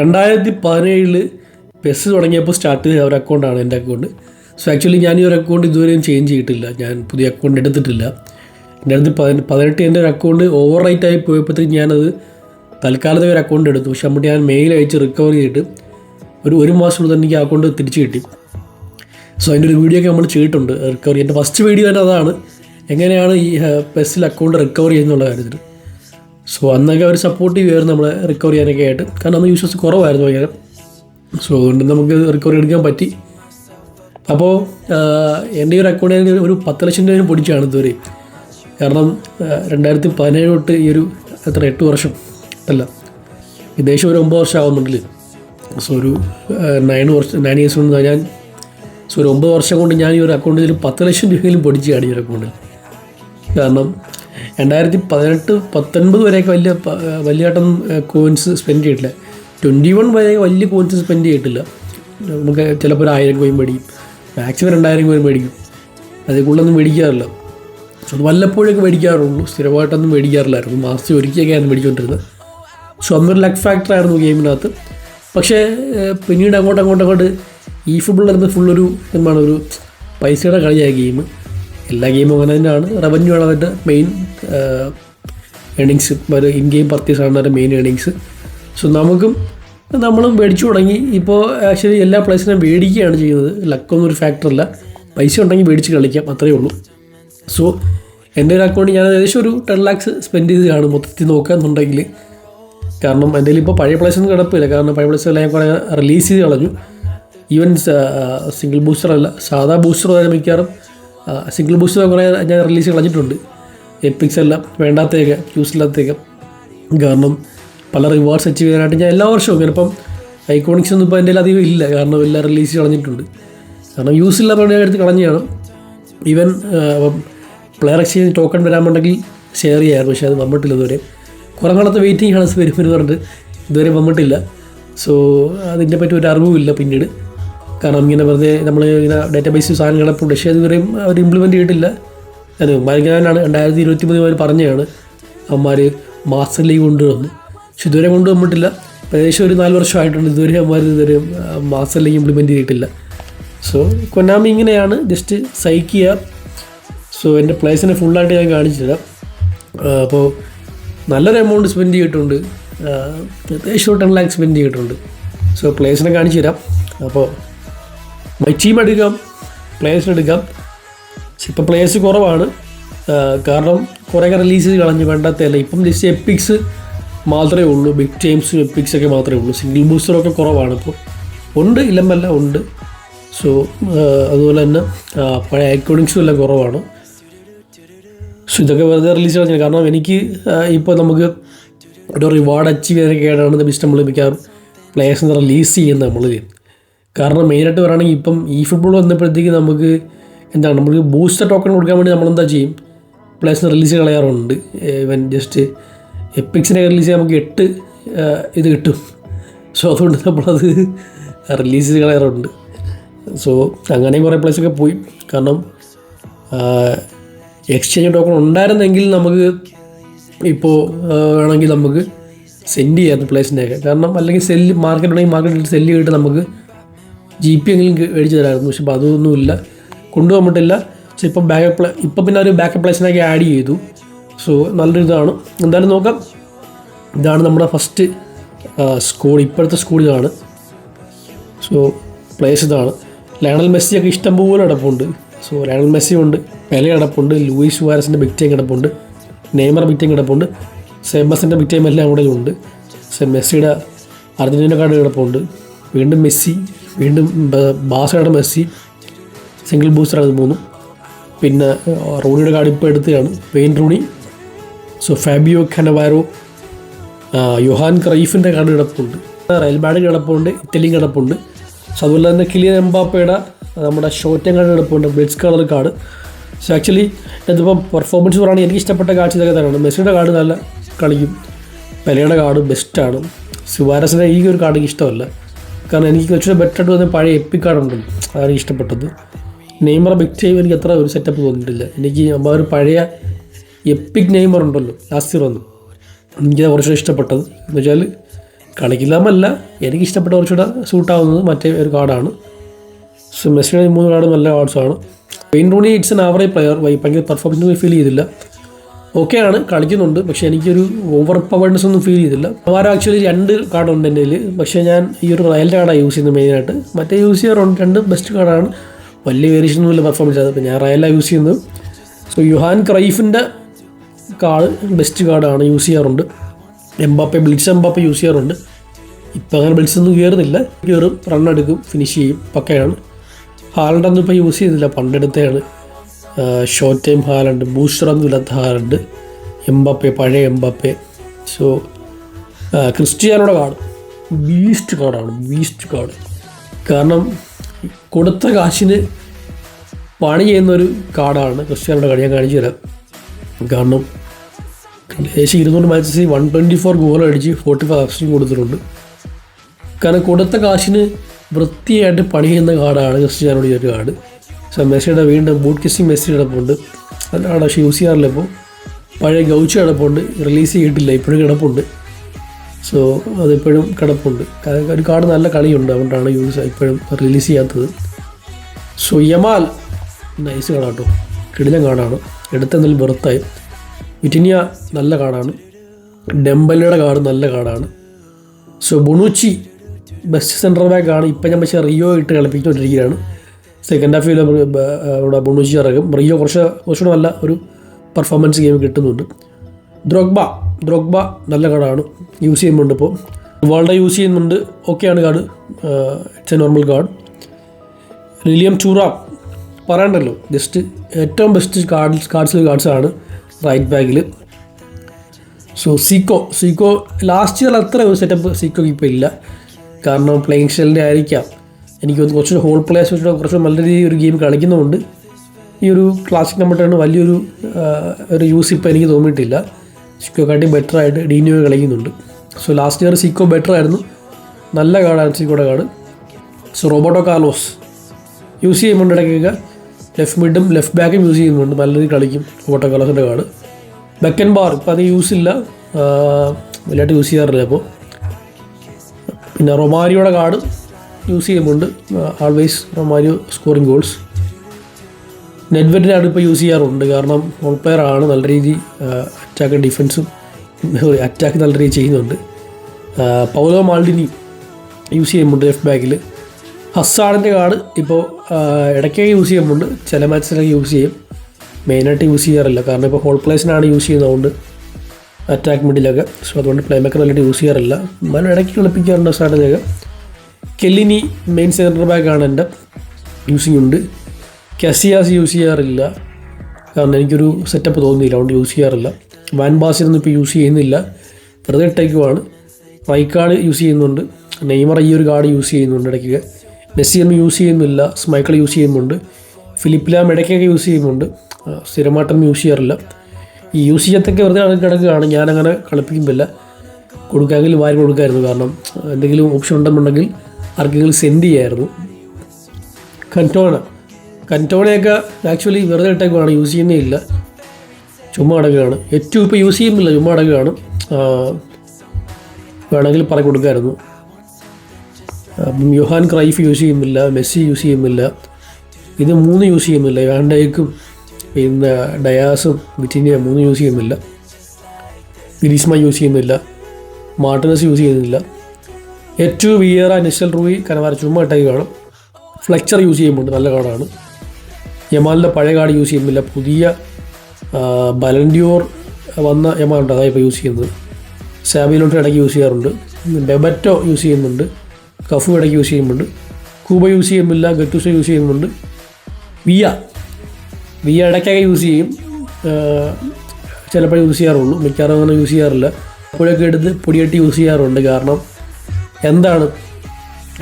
രണ്ടായിരത്തി പതിനേഴിൽ പെസ് തുടങ്ങിയപ്പോൾ സ്റ്റാർട്ട് ചെയ്ത ഒരു അക്കൗണ്ടാണ് എന്റെ അക്കൗണ്ട് സോ ആക്ച്വലി ഞാൻ ഈ ഒരു അക്കൗണ്ട് ഇതുവരെയും ചേഞ്ച് ചെയ്തിട്ടില്ല. ഞാൻ പുതിയ അക്കൗണ്ട് എടുത്തിട്ടില്ല. എന്റെ അടുത്ത് പതിന പതിനെട്ട് എന്റെ ഒരു അക്കൗണ്ട് ഓവർ റൈറ്റ് ആയി പോയപ്പോഴത്തേക്ക് ഞാനത് തൽക്കാലത്തെ ഒരു അക്കൗണ്ട് എടുത്തു. പക്ഷെ എന്നിട്ട് ഞാൻ മെയിൽ അയച്ച് റിക്കവർ ചെയ്തിട്ട് ഒരു ഒരു മാസം തന്നെ എനിക്ക് ആ അക്കൗണ്ട് തിരിച്ചു കിട്ടി. സോ അതിന്റെ ഒരു വീഡിയോ ഒക്കെ നമ്മൾ ചെയ്തിട്ടുണ്ട്. റിക്കവറി എന്റെ ഫസ്റ്റ് വീഡിയോ തന്നെ അതാണ്. എങ്ങനെയാണ് ഈ പെസ്സിൽ അക്കൗണ്ട് റിക്കവർ ചെയ്യുന്നുള്ള കാര്യത്തിൽ. സോ അന്നൊക്കെ അവർ സപ്പോർട്ട് ചെയ്യുമായിരുന്നു നമ്മളെ റിക്കവർ ചെയ്യാനൊക്കെ ആയിട്ട്. കാരണം അന്ന് യൂസേഴ്സ് കുറവായിരുന്നു ഭയങ്കര. സോ അതുകൊണ്ട് നമുക്ക് റിക്കവറി എടുക്കാൻ പറ്റി. അപ്പോൾ എന്റെ ഒരു അക്കൗണ്ട് ഒരു പത്ത് ലക്ഷം രൂപ പൊടിച്ചാണ് ഇതുവരെ. കാരണം രണ്ടായിരത്തി പതിനേഴ് തൊട്ട് ഈ ഒരു എത്ര എട്ട് വർഷം അല്ല. ഏകദേശം ഒരു ഒമ്പത് വർഷം ആവുന്നുണ്ടല്ലേ. സോ ഒരു നയൻ വർഷം നയൻ ഇയേഴ്സ് കൊണ്ട് ഞാൻ സോ ഒരു ഒമ്പത് വർഷം കൊണ്ട് ഞാൻ ഈ ഒരു അക്കൗണ്ടിൽ പത്ത് ലക്ഷം രൂപയിലും പൊടിച്ചാണ് ഈ ഒരു അക്കൗണ്ടിൽ കാരണം രണ്ടായിരത്തി പതിനെട്ട് പത്തൊൻപത് വരെയൊക്കെ വലിയ വലിയട്ടം കോയിൻസ് സ്പെൻഡ് ചെയ്തിട്ടില്ല. ട്വന്റി വൺ വരെ വലിയ കോയിൻസ് സ്പെൻഡ് ചെയ്തിട്ടില്ല. നമുക്ക് ചിലപ്പോൾ ഒരു ആയിരം കോയിൻ മേടിക്കും. മാക്സിമം രണ്ടായിരം കോയിൻ മേടിക്കും. അതേ കൂടുതലൊന്നും മേടിക്കാറില്ല. സോ അത് വല്ലപ്പോഴൊക്കെ മേടിക്കാറുള്ളൂ. സ്ഥിരമായിട്ടൊന്നും മേടിക്കാറില്ലായിരുന്നു. മാസത്തിൽ ഒരിക്കലൊക്കെയായിരുന്നു മേടിച്ചുകൊണ്ടിരുന്നത്. സോ അന്നൊരു ലക്ക് ഫാക്ടറായിരുന്നു ഗെയിമിനകത്ത് പക്ഷേ പിന്നീട് അങ്ങോട്ട് അങ്ങോട്ട് അങ്ങോട്ട് ഈ ഫുട്ബോൾ വരുന്നത് ഫുള്ളൊരു എന്താണ് ഒരു പൈസയുടെ കളിയായ ഗെയിം എല്ലാ ഗെയിമും അങ്ങനെ തന്നെയാണ്. റവന്യൂ ആണ് അവരുടെ മെയിൻ ഏണിങ്സ് ഒരു ഇൻ ഗെയിം പർച്ചേസ് ആണ് അവരുടെ മെയിൻ ഏണിങ്സ് സോ നമുക്കും നമ്മളും മേടിച്ചു തുടങ്ങി. ഇപ്പോൾ ആക്ച്വലി എല്ലാ പ്ലേസിനും മേടിക്കുകയാണ് ചെയ്യുന്നത്. ലക്കൊന്നും ഒരു ഫാക്ടറല്ല പൈസ ഉണ്ടെങ്കിൽ മേടിച്ച് കളിക്കാം. അത്രയേ ഉള്ളൂ. സോ എന്റെ ഒരു അക്കൗണ്ട് ഞാൻ ഏകദേശം ഒരു ടെൻ ലാക്സ് സ്പെൻഡ് ചെയ്ത് കാണും മൊത്തത്തിൽ നോക്കുകയെന്നുണ്ടെങ്കിൽ കാരണം എന്റെ ഇപ്പോൾ പഴയ പ്ലേസ് ഒന്നും കിടപ്പില്ല. കാരണം പഴയ പ്ലേസ് എല്ലാം കുറേ റിലീസ് ചെയ്ത് കളഞ്ഞു. ഈവൻ സിംഗിൾ ബൂസ്റ്റർ അല്ല സാധാ ബൂസ്റ്റർ വരെ മിക്കവാറും. സിംഗിൾ ബൂസ്റ്റ് കുറേ ഞാൻ റിലീസ് കളഞ്ഞിട്ടുണ്ട്. എപ്പിക്സ് എല്ലാം വേണ്ടാത്തതൊക്കെ യൂസ് ഇല്ലാത്തതൊക്കെ. കാരണം പല റിവാർഡ്സ് അച്ചീവ് ചെയ്യാനായിട്ട് ഞാൻ എല്ലാ വർഷവും ഇങ്ങനെ ഇപ്പം ഐക്കോണിക്സ് ഒന്നും ഇപ്പോൾ എന്റെ അധികം ഇല്ല. കാരണം എല്ലാം റിലീസ് കളഞ്ഞിട്ടുണ്ട്. കാരണം യൂസ് ഇല്ല ഞാൻ എടുത്ത് കളഞ്ഞാണ് ഈവൻ പ്ലെയർ എക്സ്ചേഞ്ച് ടോക്കൺ വരാൻ വരാമുണ്ടെങ്കിൽ ഷെയർ ചെയ്യായിരുന്നു. പക്ഷേ അത് വന്നിട്ടില്ല ഇതുവരെ. കുറേ നാളത്തെ വെയിറ്റിംഗ് ആണ് വരും എന്ന് പറഞ്ഞിട്ട് ഇതുവരെ വന്നിട്ടില്ല. സോ അതിന്റെ പറ്റി ഒരു അറിവുമില്ല പിന്നീട്. കാരണം ഇങ്ങനെ വെറുതെ നമ്മൾ ഇങ്ങനെ ഡാറ്റാബേസ് ബേസ് സാധനങ്ങളെ പക്ഷേ അതുവരെയും അവർ ഇംപ്ലിമെന്റ് ചെയ്തിട്ടില്ല. അത് മരിക്കാനാണ് രണ്ടായിരത്തി ഇരുപത്തി മൂന്ന് അവർ പറഞ്ഞതാണ്. അവന്മാർ മാസ്റ്റർ ലീഗ് കൊണ്ടുവന്നു. പക്ഷെ ഇതുവരെ കൊണ്ടുവന്നിട്ടില്ല. ഏകദേശം ഒരു നാല് വർഷമായിട്ടുണ്ട്. ഇതുവരെ അവന്മാർ ഇതുവരെ മാസ്റ്റർ ലീഗ് ഇംപ്ലിമെന്റ് ചെയ്തിട്ടില്ല. സോ കൊന്നാമി ഇങ്ങനെയാണ് ജസ്റ്റ് സൈക്ക് ചെയ്യുക സോ എന്റെ പ്ലേസിനെ ഫുള്ളായിട്ട് ഞാൻ കാണിച്ചു തരാം. അപ്പോൾ നല്ലൊരു എമൗണ്ട് സ്പെൻഡ് ചെയ്തിട്ടുണ്ട്. ഏകദേശം ടെൻ ലാക്ക് സ്പെൻഡ് ചെയ്തിട്ടുണ്ട്. സോ പ്ലേസിനെ കാണിച്ചു തരാം. അപ്പോൾ മൈ ടീം എടുക്കാം പ്ലേയേഴ്സിന് എടുക്കാം. പക്ഷെ ഇപ്പം പ്ലേയേഴ്സ് കുറവാണ്. കാരണം കുറേയൊക്കെ റിലീസ് കളഞ്ഞു വേണ്ടാത്തല്ല ഇപ്പം ജസ്റ്റ് എപ്പിക്സ് മാത്രമേ ഉള്ളൂ. ബിഗ് ടൈംസും എപ്പിക്സ് ഒക്കെ മാത്രമേ ഉള്ളൂ. സിംഗിൾ ബൂസ്റ്ററൊക്കെ കുറവാണ് ഇപ്പോൾ ഉണ്ട് ഇല്ലമല്ല ഉണ്ട്. സോ അതുപോലെ തന്നെ പഴയ ഐക്കോണിക്സും എല്ലാം കുറവാണ്. സോ ഇതൊക്കെ വെറുതെ റിലീസ് കളഞ്ഞു കാരണം എനിക്ക് ഇപ്പോൾ നമുക്ക് ഒരു റിവാർഡ് അച്ചീവ് ചെയ്യാനൊക്കെയാണ് ഇഷ്ടം നമ്മൾ മിക്കവാറും പ്ലേയേഴ്സിനെ റിലീസ് ചെയ്യുന്നത് നമ്മൾ കാരണം മെയിനായിട്ട് പറയുകയാണെങ്കിൽ ഇപ്പം ഈ ഫുട്ബോൾ വന്നപ്പോഴത്തേക്ക് നമുക്ക് എന്താണ് നമുക്ക് ബൂസ്റ്റർ ടോക്കൺ കൊടുക്കാൻ വേണ്ടി നമ്മളെന്താ ചെയ്യും? പ്ലേസിന് റിലീസ് കളയാറുണ്ട്. ഇവൻ ജസ്റ്റ് എപ്പിക്സിനെ റിലീസ് ചെയ്യാൻ നമുക്ക് എട്ട് ഇത് കിട്ടും. സോ അതുകൊണ്ട് നമ്മളത് റിലീസ് കളയാറുണ്ട്. സോ അങ്ങനെ കുറേ പ്ലേസൊക്കെ പോയി. കാരണം എക്സ്ചേഞ്ച് ടോക്കൺ ഉണ്ടായിരുന്നെങ്കിൽ നമുക്ക് ഇപ്പോൾ വേണമെങ്കിൽ നമുക്ക് സെൻഡ് ചെയ്യാമായിരുന്നു പ്ലേസിന്റെയൊക്കെ കാരണം അല്ലെങ്കിൽ സെല്ല് മാർക്കറ്റ് ഉണ്ടെങ്കിൽ മാർക്കറ്റിൽ സെല്ല് ചെയ്തിട്ട് നമുക്ക് ജി പി എങ്കിലും മേടിച്ച് തരാമായിരുന്നു. പക്ഷെ അപ്പോൾ അതൊന്നുമില്ല കൊണ്ടുപോകാൻ പറ്റില്ല. പക്ഷെ ഇപ്പം ബാക്കപ്പ് ഇപ്പം പിന്നെ ഒരു ബാക്കപ്പ് പ്ലേസിനൊക്കെ ആഡ് ചെയ്തു. സോ നല്ലൊരു ഇതാണ് എന്തായാലും നോക്കാം. ഇതാണ് നമ്മുടെ ഫസ്റ്റ് സ്കൂൾ ഇപ്പോഴത്തെ സ്കൂൾ ഇതാണ്. സോ പ്ലേസ് ഇതാണ്. ലയണൽ മെസ്സിയൊക്കെ ഇഷ്ടം പോലെ കിടപ്പുണ്ട്. സോ ലയണൽ മെസ്സി ഉണ്ട്. പെല കിടപ്പുണ്ട്. ലൂയിസ് വാരസിന്റെ ടൈം കിടപ്പുണ്ട്. നെയ്മർ ടൈം കിടപ്പുണ്ട്. സെമസിന്റെ ടൈം എല്ലാം കൂടെ ഉണ്ട് സെ മെസ്സിയുടെ അർജന്റീന കാർഡ് കിടപ്പുണ്ട്. വീണ്ടും മെസ്സി. വീണ്ടും ബാസയുടെ മെസ്സി സിംഗിൾ ബൂസ്റ്ററാണ് അത് മൂന്നും പിന്നെ റോണിയുടെ കാർഡ് ഇപ്പോൾ എടുത്തതാണ്. Wayne Rooney so Fabio Cannavaro Johan ക്രൈഫിന്റെ card കിടപ്പുണ്ട്. റയൽ ബാഡ് കിടപ്പുണ്ട് ഇറ്റലിയും കിടപ്പുണ്ട്. സോ അതുപോലെ തന്നെ കിലിയൻ എംബാപ്പയുടെ നമ്മുടെ ഷോറ്റൻ കാർഡ് കിടപ്പുണ്ട് blitz colour card. So actually ഇതിപ്പം പെർഫോമൻസ് പറയുകയാണെങ്കിൽ എനിക്ക് ഇഷ്ടപ്പെട്ട കാഴ്ച ഇതൊക്കെ തന്നെയാണ്. മെസ്സിയുടെ കാർഡ് നല്ല കളിക്കും പെലയുടെ കാർഡ് ബെസ്റ്റാണ് സുവാരസിന്റെ ഈ ഒരു കാർഡ് എനിക്ക് ഇഷ്ടമല്ല. കാരണം എനിക്ക് കുറച്ചുകൂടെ ബെറ്റർ ആയിട്ട് തോന്നിയ പഴയ എപ്പിക് കാർഡ് ഉണ്ട് അതാണ് ഇഷ്ടപ്പെട്ടത്? നെയ്മർ ബിഗ് ടൈം എനിക്ക് അത്ര ഒരു സെറ്റപ്പ് തോന്നിയിട്ടില്ല എനിക്ക് ആ ഒരു പഴയ എപ്പിക് നെയ്മർ ഉണ്ടല്ലോ ലാസ്റ്റ് ഇയർ വന്നു എനിക്കത് കുറച്ചുകൂടെ ഇഷ്ടപ്പെട്ടത്. എന്ന് വെച്ചാൽ കളിക്കില്ലാമല്ല എനിക്ക് ഇഷ്ടപ്പെട്ട കുറച്ചുകൂടെ സൂട്ടാവുന്നത് മറ്റേ ഒരു കാർഡാണ്. സോ മെസ്സിയുടെ മൂന്ന് കാർഡ് നല്ല കാർഡ്സാണ് Wayne Rooney it's an average player ഭയങ്കര പെർഫോമൻസ് ഫീൽ ചെയ്തില്ല. ഓക്കെയാണ് കളിക്കുന്നുണ്ട്. പക്ഷേ എനിക്കൊരു ഓവർ പവേഴ്സ് ഒന്നും ഫീൽ ചെയ്തില്ല. വേറെ ആക്ച്വലി രണ്ട് കാർഡുണ്ട് എന്റെ കയ്യിൽ പക്ഷേ ഞാൻ ഈ ഒരു റയലിന്റെ കാർഡാണ് യൂസ് ചെയ്യുന്നത് മെയിനായിട്ട് മറ്റേ യൂസ് ചെയ്യാറുണ്ട് രണ്ട് ബെസ്റ്റ് കാർഡാണ് വലിയ വേരിയേഷൻ ഒന്നും ഇല്ല പെർഫോമൻസ് അത് ഞാൻ റയലാണ് യൂസ് ചെയ്യുന്നത്. സോ യുഹാൻ ക്രൈഫിന്റെ കാർഡ് ബെസ്റ്റ് കാർഡാണ് യൂസ് ചെയ്യാറുണ്ട്. എംബാപ്പെ ബ്ലിറ്റ്സ് എംബാപ്പെ യൂസ് ചെയ്യാറുണ്ട്. ഇപ്പം അങ്ങനെ ബ്ലിറ്റ്സ് ഒന്നും കയറുന്നില്ല കയറും റൺ എടുക്കും ഫിനിഷ് ചെയ്യും പക്കയാണ്. ഹാൾഡൊന്നും ഇപ്പോൾ യൂസ് ചെയ്യുന്നില്ല പണ്ടെടുത്തെയാണ് ഷോർട്ട് ടൈം ഹാലണ്ട് ബൂസ്റ്ററൊന്നും ഇല്ലാത്ത ഹാലണ്ട് എംബപ്പെ പഴയ എംബപ്പെ. സോ ക്രിസ്റ്റിയാനോടെ കാർഡ് ബീസ്റ്റ് കാർഡാണ് ബീസ്റ്റ് കാർഡ് കാരണം കൊടുത്ത കാശിന് പണി ചെയ്യുന്ന ഒരു കാർഡാണ് ക്രിസ്ത്യാനോയുടെ കളി ഞാൻ കാണിച്ചു തരാം കാരണം ഏകദേശം ഇരുന്നൂറ് മാച്ചസിൽ വൺ ട്വന്റി ഫോർ ഗോൾ അടിച്ച് ഫോർട്ടി ഫൈവ് അസിസ്റ്റും കൊടുത്തിട്ടുണ്ട്. കാരണം കൊടുത്ത കാശിന് വൃത്തിയായിട്ട് പണി ചെയ്യുന്ന കാർഡാണ് ക്രിസ്ത്യാനോയുടെ ഈ ഒരു കാർഡ് സോ മെസ്സിയുടെ വീണ്ടും ബൂട്ട് കിസ്സിങ് മെസ്സി കിടപ്പുണ്ട് കാർഡ് പക്ഷേ യൂസ് ചെയ്യാറില്ല ഇപ്പോൾ പഴയ ഗൗച്ച് കിടപ്പുണ്ട് റിലീസ് ചെയ്തിട്ടില്ല ഇപ്പോഴും കിടപ്പുണ്ട്. സോ അതിപ്പോഴും കിടപ്പുണ്ട്. ഒരു കാർഡ് നല്ല കളിയുണ്ട് അതുകൊണ്ടാണ് യൂസ് ഇപ്പോഴും റിലീസ് ചെയ്യാത്തത്. സോ യമാൽ നൈസ് കാർഡാട്ടോ കിടിലം കാർഡാണ് എടുത്തെന്നാലും വെറുത്തായി. വിറ്റിനിയ നല്ല കാർഡാണ് ഡെമ്പലയുടെ കാർഡ് നല്ല കാർഡാണ് സോ ബുണുച്ചി ബെസ്റ്റ് സെന്റർ ബാക്കാണ് ഇപ്പം ഞാൻ പക്ഷേ റിയോ ഇട്ട് കളിപ്പിച്ചുകൊണ്ടിരിക്കുകയാണ്. സെക്കൻഡ് ഹാഫിൽ അവിടെ ബുണുച്ചി ഇറങ്ങും. റിയോ കുറച്ച് കുറച്ചുകൂടെ നല്ല ഒരു പെർഫോമൻസ് ഗെയിം കിട്ടുന്നുണ്ട്. ദ്രോഗ്ബ ദ്രോഗ്ബ നല്ല കാർഡാണ് യൂസ് ചെയ്യുന്നുണ്ട് ഇപ്പോൾ വേൾഡ് യൂസ് ചെയ്യുന്നുണ്ട്. ഓക്കെയാണ് card it's a normal card William ചൂറാം പറയണ്ടല്ലോ. ജസ്റ്റ് ഏറ്റവും ബെസ്റ്റ് കാർഡ്സ് കാർഡ്സ് കാർഡ്സാണ് റൈറ്റ് ബാക്കിൽ so Zico Zico last year അത്ര സെറ്റപ്പ് സീക്കോക്ക് ഇപ്പോൾ ഇല്ല. കാരണം പ്ലേയിങ് ഷെല്ലിന്റെ ആയിരിക്കാം. എനിക്ക് തോന്നുന്നു ഹോൾ പ്ലേസ് വെച്ചിട്ട് കുറച്ച് നല്ല രീതിയിൽ ഒരു ഗെയിം കളിക്കുന്നുമുണ്ട്. ഈ ഒരു ക്ലാസിക് നമ്പറാണ് വലിയൊരു ഒരു യൂസ് ഇപ്പോൾ എനിക്ക് തോന്നിയിട്ടില്ല. സിക്കോക്കാട്ടി ബെറ്റർ ആയിട്ട് ഡീനിയോ കളിക്കുന്നുണ്ട്. So last year Zico better ആയിരുന്നു. നല്ല കാർഡാണ് സിക്കോയുടെ card so Roberto Carlos use ചെയ്യുമ്പോൾ ഇടയ്ക്കൊക്കെ. ലെഫ്റ്റ് മിഡും ലെഫ്റ്റ് ബാക്കും യൂസ് ചെയ്യുന്നുണ്ട്. നല്ല രീതിയിൽ കളിക്കും റോബോട്ടോ കാർലോസിന്റെ കാർഡ് ബെക്കൻ ബാർ ഇപ്പോൾ അത് യൂസ് ഇല്ല. വലുതായിട്ട് യൂസ് ചെയ്യാറില്ല അപ്പോൾ പിന്നെ റൊമാരിയോടെ കാർഡ് യൂസ് ചെയ്യുന്നുണ്ട്. ആൾവേസ് റൊമാരിയോ സ്കോറിങ് ഗോൾസ് നെറ്റ്വെറ്റിനാണ് ഇപ്പോൾ യൂസ് ചെയ്യാറുണ്ട്. കാരണം ഓൾ പ്ലെയർ ആണ് നല്ല രീതി അറ്റാക്ക് ഡിഫൻസും അറ്റാക്ക് നല്ല രീതി ചെയ്യുന്നുണ്ട്. പൗലോ മാൾഡിനി യൂസ് ചെയ്യുന്നുണ്ട് ലെഫ്റ്റ് ബാക്കിൽ ഹസ്സാഡിന്റെ കാർഡ് ഇപ്പോൾ ഇടയ്ക്കൊക്കെ യൂസ് ചെയ്യുന്നുണ്ട്. ചില മാച്ചിലൊക്കെ യൂസ് ചെയ്യും. മെയിനായിട്ട് യൂസ് ചെയ്യാറില്ല. കാരണം ഇപ്പോൾ ഹോൾ പ്ലേസിനാണ് യൂസ് ചെയ്യുന്നതുകൊണ്ട് അറ്റാക്ക് മിഡിലൊക്കെ സോ അതുകൊണ്ട് പ്ലേ മേക്കർ നല്ലതായിട്ട് യൂസ് ചെയ്യാറില്ല. എന്നാലും ഇടയ്ക്ക് കളിപ്പിക്കാറുണ്ട് ഹസ്സാഡിനെയൊക്കെ കെല്ലിനി മെയിൻ സെന്റർ ബാക്കാണ് എന്റെ യൂസിങ് ഉണ്ട്. കസിയാസ് യൂസ് ചെയ്യാറില്ല. കാരണം എനിക്കൊരു സെറ്റപ്പ് തോന്നിയില്ല അതുകൊണ്ട് യൂസ് ചെയ്യാറില്ല. വാൻ ബാസിനൊന്നും ഇപ്പോൾ യൂസ് ചെയ്യുന്നില്ല. വെറുതെ ഇട്ടേക്കുവാണ്. റൈക്കാർഡ് യൂസ് ചെയ്യുന്നുണ്ട്. നെയ്മർ ഈ ഒരു കാർഡ് യൂസ് ചെയ്യുന്നുണ്ട് ഇടയ്ക്ക്. മെസ്സി ഒന്നും യൂസ് ചെയ്യുന്നില്ല. സ്മൈക്കിൾ യൂസ് ചെയ്യുന്നുണ്ട്. ഫിലിപ്പ് ലാം ഇടയ്ക്കൊക്കെ യൂസ് ചെയ്യുന്നുണ്ട്. സ്ഥിരമായിട്ടൊന്നും യൂസ് ചെയ്യാറില്ല. ഈ യൂസ് ചെയ്യത്തൊക്കെ വെറുതെ കിടക്ക് കിടക്കുകയാണ്. ഞാനങ്ങനെ കളിപ്പിക്കുമ്പോൾ കൊടുക്കാമെങ്കിൽ വാരി കൊടുക്കായിരുന്നു. കാരണം എന്തെങ്കിലും ഓപ്ഷൻ ഉണ്ടെന്നുണ്ടെങ്കിൽ ആർക്കെങ്കിലും സെൻഡ് ചെയ്യായിരുന്നു. കന്റോണ കന്റോണയൊക്കെ ആക്ച്വലി വെറുതെ ഇട്ടേക്കുവാണ് യൂസ് ചെയ്യുന്നേ ഇല്ല ചുമ്മാ അടക്കുകയാണ് ഏറ്റവും ഇപ്പോൾ യൂസ് ചെയ്യുന്നില്ല ചുമ്മാ അടക്കുകയാണ് വേണമെങ്കിൽ പറഞ്ഞു കൊടുക്കായിരുന്നു. യുഹാൻ ക്രൈഫ് യൂസ് ചെയ്യുന്നില്ല മെസ്സി യൂസ് ചെയ്യുന്നില്ല. ഇത് മൂന്ന് യൂസ് ചെയ്യുന്നില്ല. വാൻഡൈക്കും പിന്നെ ഡയാസും വിറ്റിന്റെ മൂന്ന് യൂസ് ചെയ്യുന്നില്ല. ഗിരീഷ്മ യൂസ് ചെയ്യുന്നില്ല. മാർട്ടിനസ് യൂസ് ചെയ്യുന്നില്ല. ഏറ്റവും വിയറ നിഷൽ റൂയി കനവാര ചുമ്മാ ഇട്ടേക്ക് കാണും. ഫ്ലെക്ചർ യൂസ് ചെയ്യുമ്പോൾ നല്ല കാർഡാണ് യമാലിന്റെ പഴയ കാർഡ് യൂസ് ചെയ്യുന്നില്ല. പുതിയ ബലൻഡ്യൂർ വന്ന യമാലുണ്ട്. അതാണ് ഇപ്പോൾ യൂസ് ചെയ്യുന്നത്. സാബിലോട്ട് ഇടയ്ക്ക് യൂസ് ചെയ്യാറുണ്ട്. ബെബറ്റോ യൂസ് ചെയ്യുന്നുണ്ട്. കഫു ഇടയ്ക്ക് യൂസ് ചെയ്യുന്നുണ്ട്. കൂബ യൂസ് ചെയ്യുന്നില്ല. ഗറ്റൂസ യൂസ് ചെയ്യുന്നുണ്ട്. വിയ. വിയ ഇടയ്ക്കൊക്കെ യൂസ് ചെയ്യും. ചിലപ്പോൾ യൂസ് ചെയ്യാറുള്ളൂ. മിക്കവാറും അങ്ങനെ യൂസ് ചെയ്യാറില്ല. അപ്പോഴൊക്കെ എടുത്ത് പൊടിയട്ടി യൂസ് ചെയ്യാറുണ്ട്. കാരണം എന്താണ്?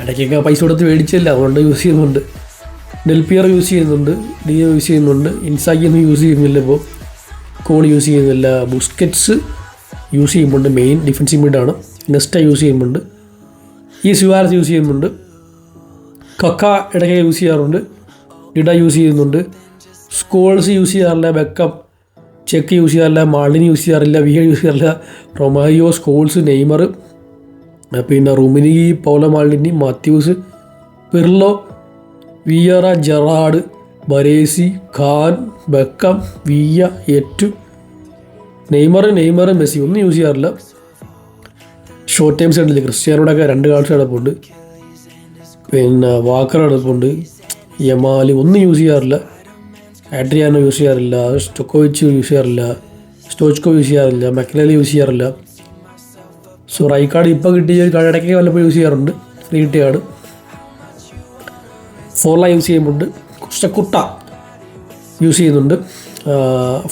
ഇടയ്ക്കൊക്കെ പൈസ കൊടുത്ത് മേടിച്ചില്ല അതുകൊണ്ട് യൂസ് ചെയ്യുന്നുണ്ട്. ഡെൽപിയർ യൂസ് ചെയ്യുന്നുണ്ട് ഡിയോ യൂസ് ചെയ്യുന്നുണ്ട് ഇൻസാക്കി ഒന്നും യൂസ് ചെയ്യുന്നില്ല ഇപ്പോൾ കോൾ യൂസ് ചെയ്യുന്നില്ല. ബുസ്കറ്റ്സ് യൂസ് ചെയ്യുന്നുണ്ട് മെയിൻ ഡിഫൻസീവ് മിഡാണ് നെസ്റ്റ യൂസ് ചെയ്യുന്നുണ്ട്. ഈ സിവാരസ് യൂസ് ചെയ്യുന്നുണ്ട്. കക്ക ഇടയ്ക്ക് യൂസ് ചെയ്യാറുണ്ട്. ഡിഡ യൂസ് ചെയ്യുന്നുണ്ട്. സ്കോൾസ് യൂസ് ചെയ്യാറില്ല ബെക്കം ചെക്ക് യൂസ് ചെയ്യാറില്ല മാളിനി യൂസ് ചെയ്യാറില്ല വിയ യൂസ് ചെയ്യാറില്ല. റൊമാരിയോ സ്കോൾസ് നെയ്മർ പിന്നെ റുമിനി Paolo Maldini Matthäus Pirlo Vieira Gerrard Baresi Kahn Beckham Villa Eto'o. Neymar Neymar Messi. ഒന്നും യൂസ് ചെയ്യാറില്ല. ഷോർട്ട് ടൈംസ് സൈഡിൽ ക്രിസ്ത്യാനോടെ ഒക്കെ രണ്ട് കാഴ്ച അടപ്പുണ്ട് പിന്നെ വാക്കർ അടപ്പുണ്ട് യമാൽ ഒന്നും യൂസ് ചെയ്യാറില്ല. ആഡ്രിയാനോ യൂസ് ചെയ്യാറില്ല. സ്റ്റൊക്കോവിച്ച് യൂസ് ചെയ്യാറില്ല. സ്റ്റോച്ച്കോ യൂസ് ചെയ്യാറില്ല. മെക്കനലി യൂസ് ചെയ്യാറില്ല. സോ റൈ കാർഡ് ഇപ്പോൾ കിട്ടിയ ഒരു ഇടയ്ക്ക് വല്ലപ്പോൾ യൂസ് ചെയ്യാറുണ്ട്. ഫ്രീ കിട്ടിയ കാർഡ് ഫോർല യൂസ് ചെയ്യുന്നുണ്ട് കുട്ട യൂസ് ചെയ്യുന്നുണ്ട്.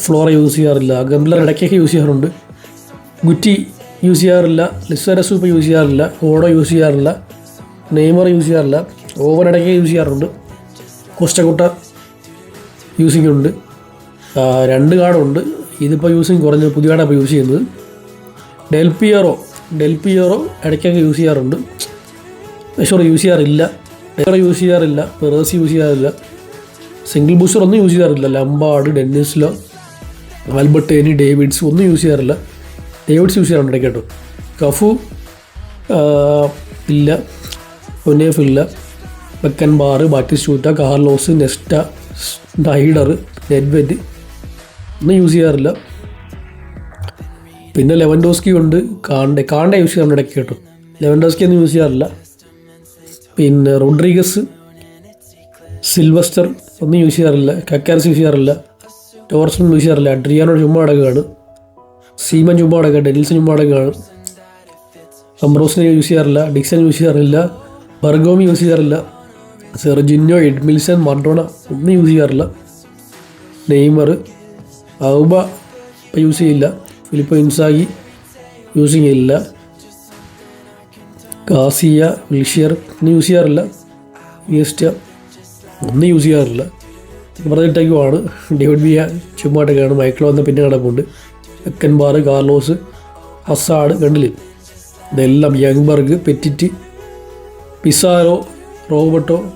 ഫ്ലോറ യൂസ് ചെയ്യാറില്ല. ഗംബ്ലർ ഇടയ്ക്കൊക്കെ യൂസ് ചെയ്യാറുണ്ട്. ഗുറ്റി യൂസ് ചെയ്യാറില്ല. ലിസ്വര ഇപ്പോൾ യൂസ് ചെയ്യാറില്ല. ഓടോ യൂസ് ചെയ്യാറില്ല. നെയ്മർ യൂസ് ചെയ്യാറില്ല. ഓവർ ഇടയ്ക്ക് യൂസ് ചെയ്യാറുണ്ട്. കുസ്റ്റക്കുട്ട യൂസിങ് ഉണ്ട്. രണ്ട് കാർഡുണ്ട് ഇതിപ്പോൾ യൂസിങ് കുറഞ്ഞ് പുതിയ കാർഡാണ് ഇപ്പോൾ യൂസ് ചെയ്യുന്നത്. ഡെൽപിയറോ ഡെൽപിയറോ ഇടയ്ക്കൊക്കെ യൂസ് ചെയ്യാറുണ്ട്. സോറി യൂസ് ചെയ്യാറില്ല. ഡെക്കർ യൂസ് ചെയ്യാറില്ല. പെറേഴ്സ് യൂസ് ചെയ്യാറില്ല. സിംഗിൾ ബൂസ്റ്റർ ഒന്നും യൂസ് ചെയ്യാറില്ല. ലംബാർഡ് ഡെന്നിസ്ലോ ആൽബർട്ടേനി ഡേവിഡ്സ് ഒന്നും യൂസ് ചെയ്യാറില്ല. ഡേവിഡ്സ് യൂസ് ചെയ്യാറുണ്ട് ഇടയ്ക്ക് കഫു ഇല്ല. ഒനേഫ് ഇല്ല. Beckenbauer Batistuta Carlos Nesta Didier Nedved ഒന്നും യൂസ് ചെയ്യാറില്ല. പിന്നെ ലെവൻഡോസ്കി ഉണ്ട്. കാണ്ട കാണ്ട യൂസ് ചെയ്യാറുണ്ട് ഇടയ്ക്ക് കേട്ടോ. ലെവൻഡോസ്കി ഒന്നും യൂസ് ചെയ്യാറില്ല. പിന്നെ റോഡ്രിഗസ് സിൽവസ്റ്റർ ഒന്നും യൂസ് ചെയ്യാറില്ല. കക്കാരസ് യൂസ് ചെയ്യാറില്ല. ടോർസൺ യൂസ് ചെയ്യാറില്ല. അഡ്രിയാനോ ചുമ്മാ അടക്കുകയാണ് സീമൻ ചുമ്മാ അടക്കുക ഡെനിൽസൺ ചുമ്മാ അടക്കുകയാണ് അംബ്രോസിനെ യൂസ് ചെയ്യാറില്ല. ഡിക്സൺ യൂസ് ചെയ്യാറില്ല. ബർഗോമി യൂസ് ചെയ്യാറില്ല. സെർജിന്യോ എഡ്മിൽസൺ മർഡോണ ഒന്നും യൂസ് ചെയ്യാറില്ല. നെയ്മർ ഔബ ഇപ്പം യൂസ് ചെയ്യില്ല. ഫിലിപ്പോ ഇൻസാഗി യൂസ് ചെയ്യില്ല കാസിയ വിൽഷിയർ ഒന്നും യൂസ് ചെയ്യാറില്ല. ഈസ്റ്റ ഒന്നും യൂസ് ചെയ്യാറില്ല. പറഞ്ഞിട്ടേക്കുമാണ് ഡേവിഡ് ബിയ ചുമ്മാട്ടൊക്കെയാണ് മൈക്കിൾ വന്ന പിന്നെ കിടപ്പുണ്ട്. എക്കൻബാർ കാർലോസ് ഹസാഡ് കണ്ടില്ലേ ഇതെല്ലാം യങ്ബർഗ് പെറ്റിറ്റ് പിസാരോ റോബർട്ടോ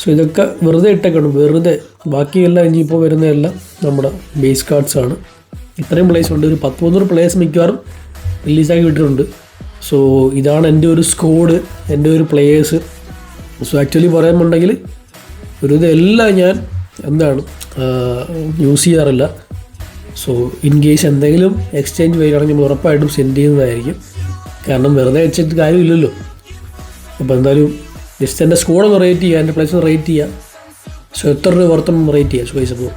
സോ ഇതൊക്കെ വെറുതെ ഇട്ടേക്കണം. വെറുതെ. ബാക്കിയെല്ലാം ഇനിയിപ്പോൾ വരുന്നതെല്ലാം നമ്മുടെ ബേസ് കാർഡ്സ് ആണ്. ഇത്രയും പ്ലേസ് ഉണ്ട്. ഒരു പത്ത് മുന്നൂറ് പ്ലേസ് മിക്കവാറും റിലീസാക്കി വിട്ടിട്ടുണ്ട് സോ ഇതാണ് എന്റെ ഒരു സ്കോഡ് എന്റെ ഒരു പ്ലേയേഴ്സ് സോ ആക്ച്വലി പറയുന്നുണ്ടെങ്കിൽ ഒരു ഇതെല്ലാം ഞാൻ എന്താണ് യൂസ് ചെയ്യാറില്ല. സോ ഇൻ കേസ് എന്തെങ്കിലും എക്സ്ചേഞ്ച് വരികയാണെങ്കിൽ നമ്മൾ ഉറപ്പായിട്ടും സെൻഡ് ചെയ്യുന്നതായിരിക്കും. കാരണം വെറുതെ വെച്ചിട്ട് കാര്യമില്ലല്ലോ. അപ്പോൾ എന്തായാലും ജസ്റ്റ് എന്റെ സ്കോഡ് ഒന്ന് റേറ്റ് ചെയ്യുക എന്റെ പ്ലേസ് ഒന്ന് റേറ്റ് ചെയ്യുക സോ എത്ര രൂപ വർത്തം റേറ്റ് ചെയ്യുക സോ ഗൈസ് അപ്പോൾ